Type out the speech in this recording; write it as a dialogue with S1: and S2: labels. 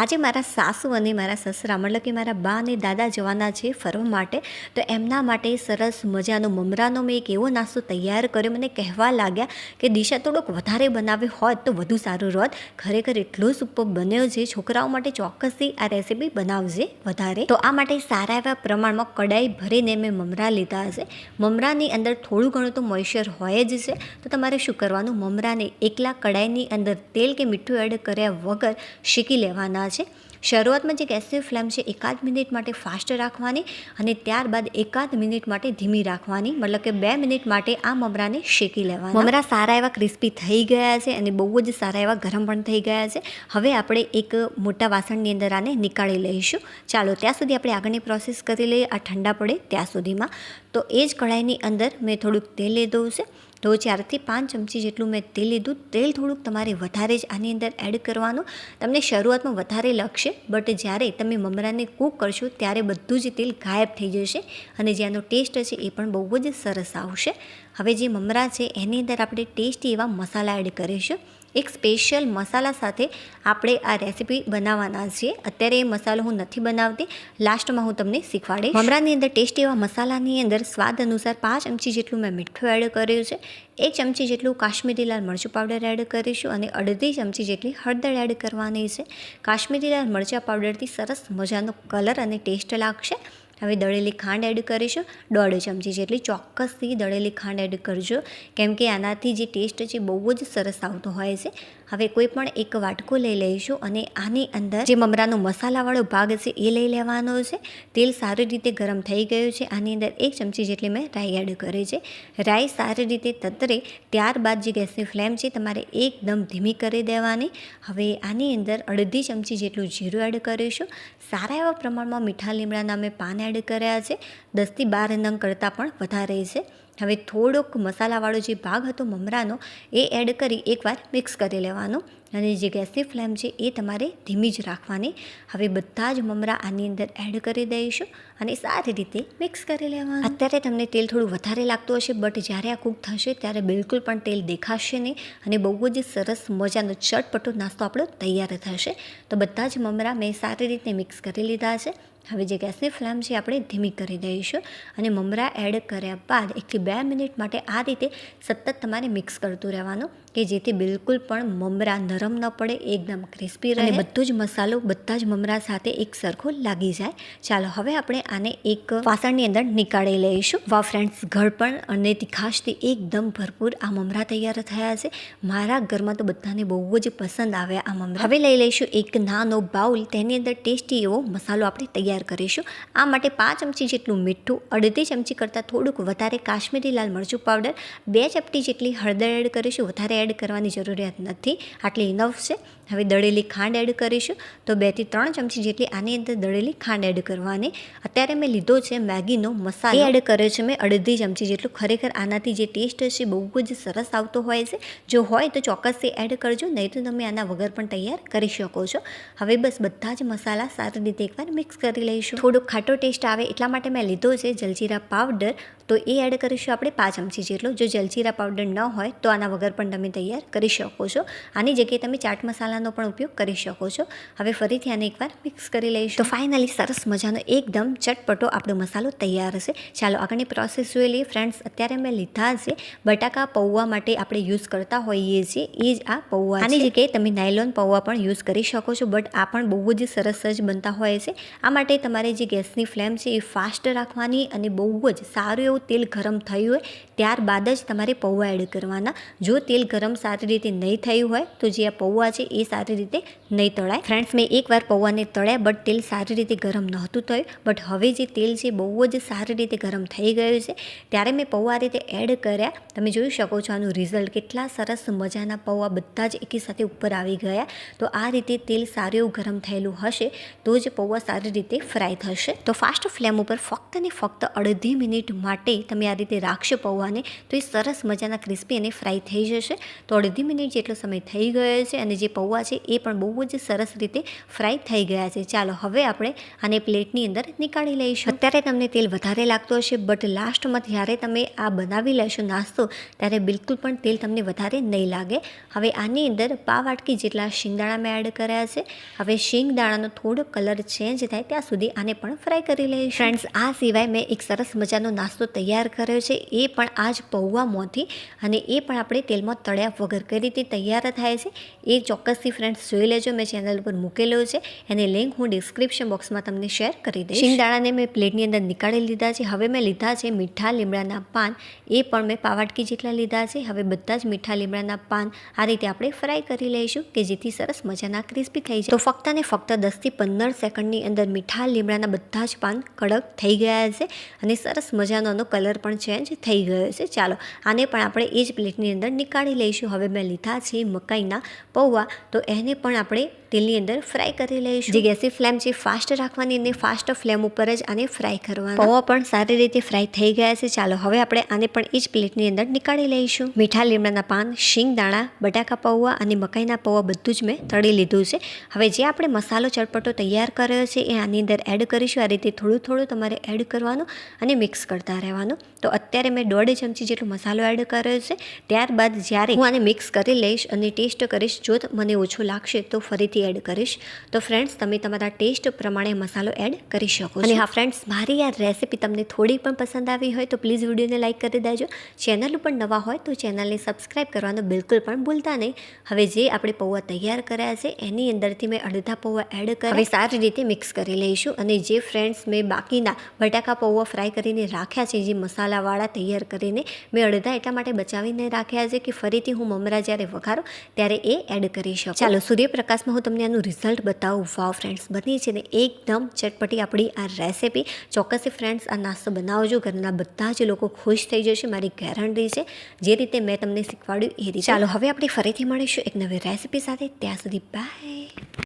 S1: આજે મારા સાસુ અને મારા સસરા, મતલબ કે મારા બા અને દાદા જવાના છે ફરવા માટે, તો એમના માટે સરસ મજાનો મમરાનો મેં એક એવો નાસ્તો તૈયાર કર્યો. મને કહેવા લાગ્યા કે દિશા થોડોક વધારે બનાવ્યો હોત તો વધુ સારું રહોત ખરેખર એટલો સુપર બન્યો છે, છોકરાઓ માટે ચોક્કસથી આ રેસીપી બનાવજે વધારે. તો આ માટે સારા એવા પ્રમાણમાં કડાઈ ભરીને મેં મમરા લીધા હશે. મમરાની અંદર થોડું ઘણું તો મોઇશ્ચર હોય જ છે. તો તમારે શું કરવાનું? મમરાને એકલા કડાઈની અંદર તેલ કે મીઠું એડ કર્યા વગર શેકી લેવાના છે. શરૂઆતમાં જે ગેસની ફ્લેમ છે, એકાદ મિનિટ માટે ફાસ્ટ રાખવાની અને ત્યારબાદ એકાદ મિનિટ માટે ધીમી રાખવાની. મતલબ કે બે મિનિટ માટે આ મમરાને શેકી લેવાના. મમરા સારા એવા ક્રિસ્પી થઈ ગયા છે અને બહુ જ સારા એવા ગરમ પણ થઈ ગયા છે. હવે આપણે એક મોટા વાસણની અંદર આને નીકાળી લઈશું. ચાલો, ત્યાં સુધી આપણે આગળની પ્રોસેસ કરી લઈએ. આ ઠંડા પડે ત્યાં સુધીમાં. તો એ જ કઢાઈની અંદર મેં થોડુંક તેલ લીધું છે. તો ચારથી પાંચ ચમચી જેટલું મેં તેલ લીધું. તેલ થોડુંક તમારે વધારે જ આની અંદર એડ કરવાનું. તમને શરૂઆતમાં વધારે લાગશે બટ જ્યારે તમે મમરાને કૂક કરશો, ત્યારે બધું જ તેલ ગાયબ થઈ જશે અને જેનો ટેસ્ટ છે એ પણ બહુ જ સરસ આવશે. હવે જે મમરા છે, એની અંદર આપણે ટેસ્ટી એવા મસાલા એડ કરીશું. એક સ્પેશિયલ મસાલા સાથે આપણે આ રેસીપી બનાવવાના છીએ. અત્યારે એ મસાલો હું નથી બનાવતી. લાસ્ટમાં હું તમને શીખવાડીશ. મમરાની અંદર ટેસ્ટી એવા મસાલાની અંદર સ્વાદ અનુસાર પાંચ ચમચી જેટલું મેં મીઠું એડ કર્યું છે. એક ચમચી જેટલું કાશ્મીરી લાલ મરચું પાવડર એડ કરીશું અને અડધી ચમચી જેટલી હળદર એડ કરવાની છે. કાશ્મીરી લાલ મરચાં પાવડરથી સરસ મજાનો કલર અને ટેસ્ટ લાગશે. હવે દળેલી ખાંડ એડ કરીશું. દોઢ ચમચી જેટલી ચોક્કસથી દળેલી ખાંડ એડ કરજો. કેમ કે આનાથી જે ટેસ્ટ છે બહુ જ સરસ આવતો હોય છે. હવે કોઈ પણ એક વાટકો લઈ લઈશું અને આની અંદર જે મમરાનો મસાલાવાળો ભાગ છે એ લઈ લેવાનો છે. તેલ સારી રીતે ગરમ થઈ ગયું છે. આની અંદર એક ચમચી જેટલી મેં રાઈ એડ કરી છે. રાઈ સારી રીતે તતરે ત્યારબાદ જે ગેસની ફ્લેમ છે તમારે એકદમ ધીમી કરી દેવાની. હવે આની અંદર અડધી ચમચી જેટલું જીરું એડ કરીશું. સારા એવા પ્રમાણમાં મીઠા લીમડાના મેં પાન એડ કર્યા છે. દસથી બાર નંગ કરતાં પણ વધારે છે. હવે થોડોક મસાલાવાળો જે ભાગ હતો મમરાનો, એ એડ કરી એકવાર મિક્સ કરી લેવાનો. અને જે ગેસની ફ્લેમ છે, એ તમારે ધીમી જ રાખવાની. હવે બધા જ મમરા આની અંદર એડ કરી દઈશું અને સારી રીતે મિક્સ કરી લેવાનું. અત્યારે તમને તેલ થોડું વધારે લાગતું હશે બટ જ્યારે આ કૂક થશે, ત્યારે બિલકુલ પણ તેલ દેખાશે નહીં અને બહુ જ સરસ મજાનો ચટપટો નાસ્તો આપણો તૈયાર થશે. તો બધા જ મમરા મેં સારી રીતે મિક્સ કરી લીધા છે. હવે જે ગેસની ફ્લેમ છે આપણે ધીમી કરી દઈશું અને મમરા એડ કર્યા બાદ એકથી બે મિનિટ માટે આ રીતે સતત તમારે મિક્સ કરતું રહેવાનું કે જેથી બિલકુલ પણ મમરા નરમ ન પડે એકદમ ક્રિસ્પી રહે. બધો જ મસાલો બધા જ મમરા સાથે એક સરખો લાગી જાય. ચાલો હવે આપણે આને એક વાસણની અંદર નીકાળી લઈશું. વા ફ્રેન્ડ્સ ઘડપણ અને તીખાશથી એકદમ ભરપૂર આ મમરા તૈયાર થયા છે. મારા ઘરમાં તો બધાને બહુ જ પસંદ આવ્યા આ મમરા. હવે લઈ લઈશું એક નાનો બાઉલ. તેની અંદર ટેસ્ટી એવો મસાલો આપણે તૈયાર કરીશું. આ માટે પાંચ ચમચી જેટલું મીઠું અડધી ચમચી કરતાં થોડુંક વધારે કાશ્મીરી લાલ મરચું પાવડર બે ચપટી જેટલી હળદર એડ કરીશું. વધારે એડ કરવાની જરૂરિયાત નથી. આટલી ઇનફ છે. હવે દળેલી ખાંડ એડ કરીશું. તો બેથી ત્રણ ચમચી જેટલી આની અંદર દળેલી ખાંડ એડ કરવાની. અત્યારે મેં લીધો છે મેગીનો મસાલો. એડ કર્યો છે મેં અડધી ચમચી જેટલું. ખરેખર આનાથી જે ટેસ્ટ છે બહુ જ સરસ આવતો હોય છે. જો હોય તો ચોક્કસથી એડ કરજો, નહીં તો તમે આના વગર પણ તૈયાર કરી શકો છો. હવે બસ બધા જ મસાલા સારી રીતે એકવાર મિક્સ કરી લઈશું. થોડુંક ખાટો ટેસ્ટ આવે એટલા માટે મેં લીધો છે જલજીરા પાવડર. તો એ એડ કરીશું આપણે પાંચ ચમચી જેટલો. જો જલજીરા પાવડર ન હોય તો આના વગર પણ તમે તૈયાર કરી શકો છો. આની જગ્યાએ તમે ચાટ મસાલાનો પણ ઉપયોગ કરી શકો છો. હવે ફરીથી આને એકવાર મિક્સ કરી લઈશું. તો ફાઇનલી સરસ મજાનો એકદમ ચટપટો આપણો મસાલો તૈયાર હશે. ચાલો આગળની પ્રોસેસ જોઈ લઈએ. ફ્રેન્ડ્સ અત્યારે મેં લીધા છે બટાકા પૌવા માટે આપણે યુઝ કરતા હોઈએ છીએ. એ જ આ પૌવા આની જગ્યાએ તમે નાયલોન પૌવા પણ યુઝ કરી શકો છો બટ આ પણ બહુ જ સરસ જ બનતા હોય છે. આ માટે તમારે જે ગેસની ફ્લેમ છે એ ફાસ્ટ રાખવાની અને બહુ જ સારું એવું તેલ ગરમ થયું હોય, ત્યારબાદ જ તમારે પૌવા એડ કરવાના. જો તેલ ગરમ સારી રીતે નહીં થયું હોય તો જે આ પૌવા છે એ સારી રીતે નહીં તળાય. ફ્રેન્ડ્સ મેં એકવાર પૌવાને તળ્યા બટ તેલ સારી રીતે ગરમ નહોતું થયું. બટ હવે જે તેલ છે બહુ જ સારી રીતે ગરમ થઈ ગયું છે. ત્યારે મેં પૌવા રીતે એડ કર્યા. તમે જોઈ શકો છો આનું રિઝલ્ટ કેટલા સરસ મજાના પૌવા બધા જ એકી સાથે ઉપર આવી ગયા. તો આ રીતે તેલ સારું એવું ગરમ થયેલું હશે તો જ પૌવા સારી રીતે ફ્રાય થશે. તો ફાસ્ટ ફ્લેમ ઉપર ફક્ત ને ફક્ત અડધી મિનિટ માટે તમે આ રીતે રાખશો પૌવાને તો એ સરસ મજાના ક્રિસ્પી અને ફ્રાય થઈ જશે. તો અડધી મિનિટ જેટલો સમય થઈ ગયો છે અને જે પૌવા છે એ પણ બહુ જ સરસ રીતે ફ્રાય થઈ ગયા છે. ચાલો હવે આપણે આને પ્લેટની અંદર નીકાળી લઈશું. અત્યારે તમને તેલ વધારે લાગતું હશે બટ લાસ્ટમાં જ્યારે તમે આ બનાવી લેશો નાસ્તો, ત્યારે બિલકુલ પણ તેલ તમને વધારે નહીં લાગે. હવે આની અંદર પા વાટકી જેટલા શિંગદાણા મેં એડ કર્યા છે. હવે શિંગદાણાનો થોડો કલર ચેન્જ થાય ત્યાં સુધી આને પણ ફ્રાય કરી લઈશું. ફ્રેન્ડ્સ આ સિવાય મેં એક સરસ મજાનો નાસ્તો તૈયાર કર્યો છે. એ પણ આ જ પૌવામાંથી અને એ પણ આપણે તેલમાં તળ્યા વગર કઈ રીતે તૈયાર થાય છે, એ ચોક્કસથી ફ્રેન્ડ્સ જોઈ લેજો. મેં ચેનલ ઉપર મૂકેલો છે. એની લિંક હું ડિસ્ક્રિપ્શન બોક્સમાં તમને શેર કરી દઈશ. શિંગદાણાને મેં પ્લેટની અંદર નીકાળી લીધા છે. હવે મેં લીધા છે મીઠા લીમડાના પાન. એ પણ મેં પાવાટકી જેટલા લીધા છે. હવે બધા જ મીઠા લીમડાના પાન આ રીતે આપણે ફ્રાય કરી લઈશું કે જેથી સરસ મજાના ક્રિસ્પી થઈ જાય. તો ફક્ત ને ફક્ત દસથી પંદર સેકન્ડની અંદર મીઠા લીમડાના બધા જ પાન કડક થઈ ગયા છે અને સરસ મજાનો કલર પણ ચેન્જ થઈ ગયો છે. ચાલો, આને પણ આપણે એ જ પ્લેટની અંદર નીકાળી લઈશું. હવે મેં લીધા છે મકાઈના પૌવા. તો એને પણ આપણે તેલની અંદર ફ્રાય કરી લઈશું. જે ગેસની ફ્લેમ છે ફાસ્ટ રાખવાની અને ફાસ્ટ ફ્લેમ ઉપર જ આને ફ્રાય કરવાની. પૌવા પણ સારી રીતે ફ્રાય થઈ ગયા છે. ચાલો હવે આપણે આને પણ એ જ પ્લેટની અંદર નીકાળી લઈશું. મીઠા લીમડાના પાન શીંગ દાણા બટાકા પૌવા અને મકાઈના પૌવા બધું જ મેં તળી લીધું છે. હવે જે આપણે મસાલો ચટપટો તૈયાર કર્યો છે એ આની અંદર એડ કરીશું. આ રીતે થોડું થોડું તમારે એડ કરવાનું અને મિક્સ કરતા રહેવાનું. તો અત્યારે મેં દોઢ ચમચી જેટલો મસાલો એડ કર્યો છે. ત્યારબાદ જ્યારે હું આને મિક્સ કરી લઈશ અને ટેસ્ટ કરીશ જો મને ઓછો લાગશે તો ફરીથી એડ કરીશ. તો ફ્રેન્ડ્સ તમે તમારા ટેસ્ટ પ્રમાણે મસાલો એડ કરી શકો અને હા ફ્રેન્ડ્સ મારી આ રેસીપી તમને થોડી પણ પસંદ આવી હોય તો પ્લીઝ વિડીયોને લાઇક કરી દેજો. ચેનલ ઉપર નવા હોય તો ચેનલને સબસ્ક્રાઈબ કરવાનું બિલકુલ પણ ભૂલતા નહીં. હવે જે આપણે પૌવા તૈયાર કર્યા છે એની અંદરથી મેં અડધા પૌવા એડ કરી હવે સારી રીતે મિક્સ કરી લઈશું અને જે ફ્રેન્ડ્સ મેં બાકીના બટાકા પૌવા ફ્રાય કરીને રાખ્યા છે જે મસાલાવાળા તૈયાર કરીને મેં અડધા એટલા માટે બચાવીને રાખ્યા છે કે ફરીથી હું મમરા જ્યારે વઘારું ત્યારે એ એડ કરી શકું. ચાલો સૂર્યપ્રકાશમાં હું તમને આનું રિઝલ્ટ બતાવું. વાવ ફ્રેન્ડ્સ બની છે ને એકદમ ચટપટી આપણી આ રેસીપી ચોક્કસથી ફ્રેન્ડ્સ આ નાસ્તો બનાવજો. ઘરના બધા જ લોકો ખુશ થઈ જશે. મારી ગેરંટી છે, જે રીતે મેં તમને શીખવાડ્યું એ રીતે. ચાલો, હવે આપણે ફરીથી મળીશું એક નવી રેસીપી સાથે. ત્યાં સુધી બાય